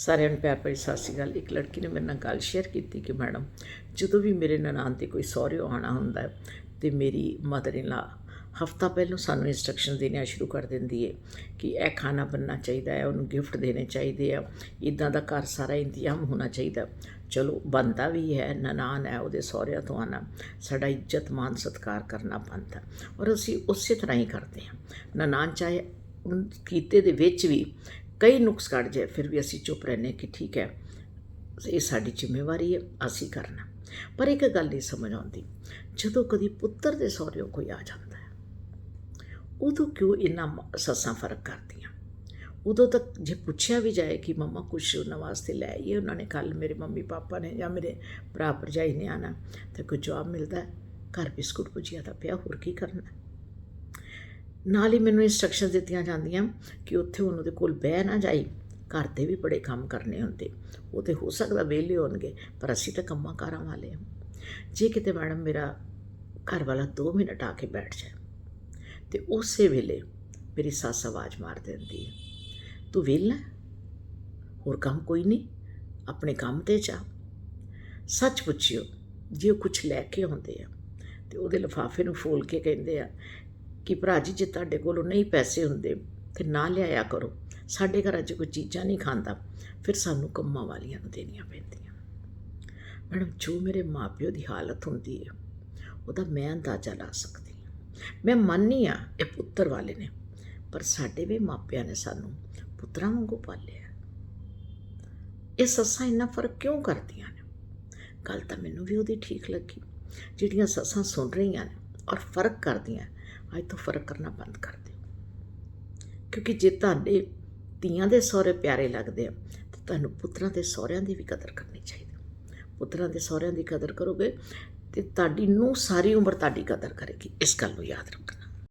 ਸਾਰਿਆਂ ਨੂੰ ਪਿਆਰ ਭਰੀ ਸਤਿ ਸ਼੍ਰੀ ਅਕਾਲ। ਇੱਕ ਲੜਕੀ ਨੇ ਮੇਰੇ ਨਾਲ ਗੱਲ ਸ਼ੇਅਰ ਕੀਤੀ ਕਿ ਮੈਡਮ ਜਦੋਂ ਵੀ ਮੇਰੇ ਨਨਾਣ ਤੇ ਕੋਈ ਸਹੁਰਿਓ ਆਉਣਾ ਹੁੰਦਾ ਹੈ ਤੇ ਮੇਰੀ ਮਦਰ ਇਨ ਲਾ ਹਫਤਾ ਪਹਿਲਾਂ ਸਾਨੂੰ ਇਨਸਟਰਕਸ਼ਨ ਦੇਣੀਆਂ ਸ਼ੁਰੂ ਕਰ ਦਿੰਦੀ ਹੈ ਕਿ ਇਹ ਖਾਣਾ ਬਣਨਾ ਚਾਹੀਦਾ ਹੈ, ਉਹਨੂੰ ਗਿਫਟ ਦੇਣੇ ਚਾਹੀਦੇ ਆ ਇਦਾਂ ਦਾ ਘਰ ਸਾਰਾ ਇੰਤਜ਼ਾਮ ਹੋਣਾ ਚਾਹੀਦਾ। ਚਲੋ ਬੰਦਾ ਵੀ ਹੈ ਨਨਾਨ ਹੈ, ਉਹਦੇ ਸਹੁਰਿਆਂ ਤੋਂ ਆਣਾ ਸਾਡਾ ਇੱਜ਼ਤ ਮਾਨ ਸਤਿਕਾਰ ਕਰਨਾ ਬਣਦਾ ਔਰ ਅਸੀਂ ਉਸੇ ਤਰ੍ਹਾਂ ਹੀ ਕਰਦੇ ਹਾਂ। ਨਨਾਨ ਚਾਹੇ ਉਨ ਕੀਤੇ ਦੇ ਵਿੱਚ ਵੀ ਕਈ ਨੁਕਸ ਕੱਢ ਜਾਏ, ਫਿਰ ਵੀ ਅਸੀਂ ਚੁੱਪ ਰਹਿੰਦੇ ਕਿ ਠੀਕ ਹੈ, ਇਹ ਸਾਡੀ ਜ਼ਿੰਮੇਵਾਰੀ ਹੈ, ਅਸੀਂ ਕਰਨਾ। ਪਰ ਇੱਕ ਗੱਲ ਨਹੀਂ ਸਮਝ ਆਉਂਦੀ, ਜਦੋਂ ਕਦੀ ਪੁੱਤਰ ਦੇ ਸਹੁਰਿਓ ਕੋਈ ਆ ਜਾਂਦਾ ਹੈ, ਉਦੋਂ ਕਿਉਂ ਇੰਨਾ ਮ- ਸੱਸਾਂ ਫ਼ਰਕ ਕਰਦੀਆਂ? ਉਦੋਂ ਤੱਕ ਜੇ ਪੁੱਛਿਆ ਵੀ ਜਾਏ ਕਿ ਮੰਮਾ ਕੁਛ ਉਹਨਾਂ ਵਾਸਤੇ ਲੈ ਆਈਏ, ਉਹਨਾਂ ਨੇ ਕੱਲ ਮੇਰੇ ਮੰਮੀ ਪਾਪਾ ਨੇ ਜਾਂ ਮੇਰੇ ਭਰਾ ਭਰਜਾਈ ਨੇ ਆਣਾ ਤੇ ਕੋਈ ਜਵਾਬ ਮਿਲਦਾ ਘਰ ਬਿਸਕੁਟ ਭੁਜੀਆ ਦਾ ਪਿਆ, ਹੋਰ ਕੀ ਕਰਨਾ? ਨਾਲ ਹੀ ਮੈਨੂੰ ਇਨਸਟਰਕਸ਼ਨ ਦਿੱਤੀਆਂ ਜਾਂਦੀਆਂ ਕਿ ਉੱਥੇ ਉਹਨਾਂ ਦੇ ਕੋਲ ਬਹਿ ਨਾ ਜਾਈ, ਘਰ ਦੇ ਵੀ ਬੜੇ ਕੰਮ ਕਰਨੇ ਹੁੰਦੇ। ਉਹ ਤੇ ਹੋ ਸਕਦਾ ਵਿਹਲੇ ਹੋਣਗੇ, ਪਰ ਅਸੀਂ ਤਾਂ ਕੰਮਾਂ ਕਾਰਾਂ ਵਾਲੇ ਹਾਂ। ਜੇ ਕਿਤੇ ਮੈਡਮ ਮੇਰਾ ਘਰ ਵਾਲਾ 2 ਮਿੰਟ ਆ ਕੇ ਬੈਠ ਜਾਏ, ਤੇ ਉਸੇ ਵੇਲੇ ਮੇਰੀ ਸੱਸ ਆਵਾਜ਼ ਮਾਰ ਦਿੰਦੀ ਹੈ, ਤੂੰ ਵਿਹਲਾ ਹੈ? ਹੋਰ ਕੰਮ ਕੋਈ ਨਹੀਂ? ਆਪਣੇ ਕੰਮ ਤੇ ਜਾ। ਸੱਚ ਪੁੱਛਿਓ, ਜੇ ਉਹ ਕੁਝ ਲੈ ਕੇ ਆਉਂਦੇ ਆ, ਤੇ ਉਹਦੇ ਲਿਫਾਫੇ ਨੂੰ ਫੋਲ ਕੇ ਕਹਿੰਦੇ ਆ ਕਿ ਭਰਾ ਜੀ, ਜੇ ਤੁਹਾਡੇ ਕੋਲੋਂ ਨਹੀਂ ਪੈਸੇ ਹੁੰਦੇ ਤੇ ਨਾ ਲਿਆਇਆ ਕਰੋ। ਸਾਡੇ ਘਰਾਂ 'ਚ ਕੋਈ ਚੀਜ਼ਾਂ ਨਹੀਂ ਖਾਂਦਾ। ਫਿਰ ਸਾਨੂੰ ਕੰਮਾਂ ਵਾਲੀਆਂ ਨੂੰ ਦੇਣੀਆਂ ਪੈਂਦੀਆਂ। ਮੈਡਮ, ਜੋ ਮੇਰੇ ਮਾਪਿਓ ਦੀ ਹਾਲਤ ਹੁੰਦੀ ਹੈ, ਉਹਦਾ ਮੈਂ ਅੰਦਾਜ਼ਾ ਲਾ ਸਕਦੀ ਹਾਂ। ਮੈਂ ਮੰਨਨੀ ਆ ਇਹ ਪੁੱਤਰ ਵਾਲੇ ਨੇ, ਪਰ ਸਾਡੇ ਵੀ ਮਾਪਿਆਂ ਨੇ ਸਾਨੂੰ ਪੁੱਤਰਾਂ ਵਾਂਗੂ ਪਾਲਿਆ। ਇਹ ਸੱਸਾਂ ਇੰਨਾ ਫ਼ਰਕ ਕਿਉਂ ਕਰਦੀਆਂ ਨੇ? ਗੱਲ ਤਾਂ ਮੈਨੂੰ ਵੀ ਉਹਦੀ ਠੀਕ ਲੱਗੀ। ਜਿਹੜੀਆਂ ਸੱਸਾਂ ਸੁਣ ਰਹੀਆਂ ਨੇ ਔਰ ਫ਼ਰਕ ਕਰਦੀਆਂ ਅੱਜ ਤੋਂ ਫ਼ਰਕ ਕਰਨਾ ਬੰਦ ਕਰ ਦਿਓ। ਕਿਉਂਕਿ ਜੇ ਤੁਹਾਡੇ ਧੀਆਂ ਦੇ ਸਹੁਰੇ ਪਿਆਰੇ ਲੱਗਦੇ ਆ, ਤਾਂ ਤੁਹਾਨੂੰ ਪੁੱਤਰਾਂ ਦੇ ਸਹੁਰਿਆਂ ਦੀ ਵੀ ਕਦਰ ਕਰਨੀ ਚਾਹੀਦੀ ਪੁੱਤਰਾਂ ਦੇ ਸਹੁਰਿਆਂ ਦੀ ਕਦਰ ਕਰੋਗੇ ਤੇ ਤੁਹਾਡੀ ਨੂੰ ਸਾਰੀ ਉਮਰ ਤੁਹਾਡੀ ਕਦਰ ਕਰੇਗੀ। ਇਸ ਗੱਲ ਨੂੰ ਯਾਦ ਰੱਖਣਾ।